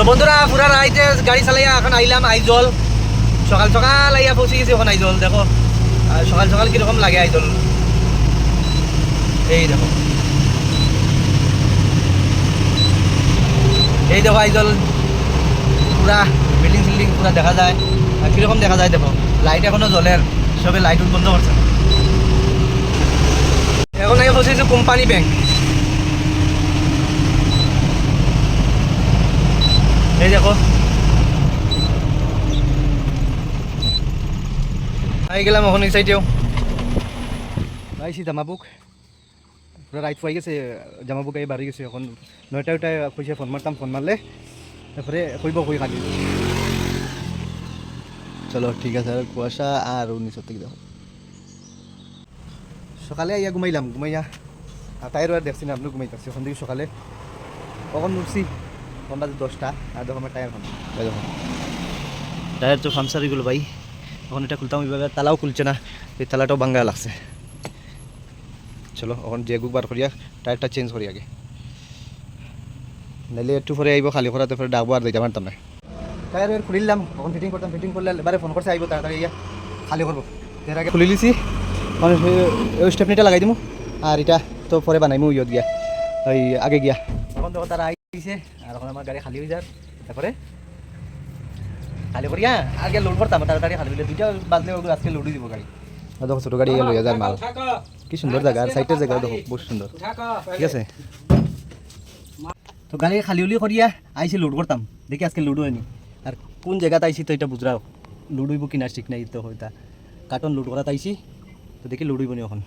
তো বন্ধুরা পুরা রাইতে গাড়ি চালাইয়া এখন আইলাম আইজল সকাল সকাল আইয়া পৌঁছে গেছি, এখন আইজল দেখো। সকাল সকাল কীরকম লাগে আইজল এই দেখো। এই দেখো আইজল পুরা বিল্ডিং সিল্ডিং পুরা দেখা যায়। কীরকম দেখা যায় দেখো। লাইট এখনও জ্বলের সবে লাইট বন্ধ করছে। এখন আগে বসেছে কোম্পানি ব্যাংক এই দেখো। আই গেলাম এখন এই সাইডেও আইসি জামাবুক। পুরো রাইট পাই গেছে জামাবুক এই বাড়ি গেছে এখন। নয়টা ওইটায় কইছে ফোন মারতাম ফোন মারলে তারপরে কইব কই খালি। চলো ঠিক আছে আর কুয়াশা আর নিচর থেকে দেখো সকালে আইয়া ঘুমাইলাম ঘুমাইয়া আর তাইরও আর দেখছি না আপনি ঘুমাইতেছি ওখান থেকে সকালে। কখন উঠছি। বাজে দশটা আর দেখো আমার টায়ার খান দেখো। টায়ার তো ফামসারি গুলো ভাই। এখন এটা খুলতাম এইভাবে তালাও খুলছে না। এই তালাটাও ভাঙ্গা লাগছে। চলো এখন যে বার করিয়া টায়ারটা চেঞ্জ করি আগে। নাইলে একটু পরে আইব খালি করাতে পরে ডাকবো আর দিতে পারতাম না। টায়ার এর খুলিলাম তখন ফিটিং করতাম ফিটিং করলে এবারে ফোন করছে আইব তাড়াতাড়ি ইয়া খালি করব। এর আগে খুলি লিছি মানে ওই স্টেপনিটা লাগাই দিমু আর এটা তো পরে বানাইমু ইয়ত গিয়া ওই আগে গিয়া। তখন তখন তারা আইছে আর এখন আমার গাড়ি খালি হয়ে যার তারপরে খালি করিয়া আগে লোড করতাম তাড়াতাড়ি খালি হইলে দুইটা বাজলে আজকে লোডই দিব গাড়ি। দেখো ছোটো গাড়ি লইয়া যার মাল। কি। সুন্দর জায়গা আর সাইডের জায়গা দেখো বহুত সুন্দর ঠিক আছে। তো গাড়ি খালি উলি করিয়া আইসি লোড করতাম দেখি আজকে লুডো হয়নি আর কোন জায়গাতে আইসি তো এটা বুঝরাও লুড হইব কিনা ঠিক নাই তো হইতা কার্টন লুড করাত আইসি তো দেখি লুড হইব নি এখন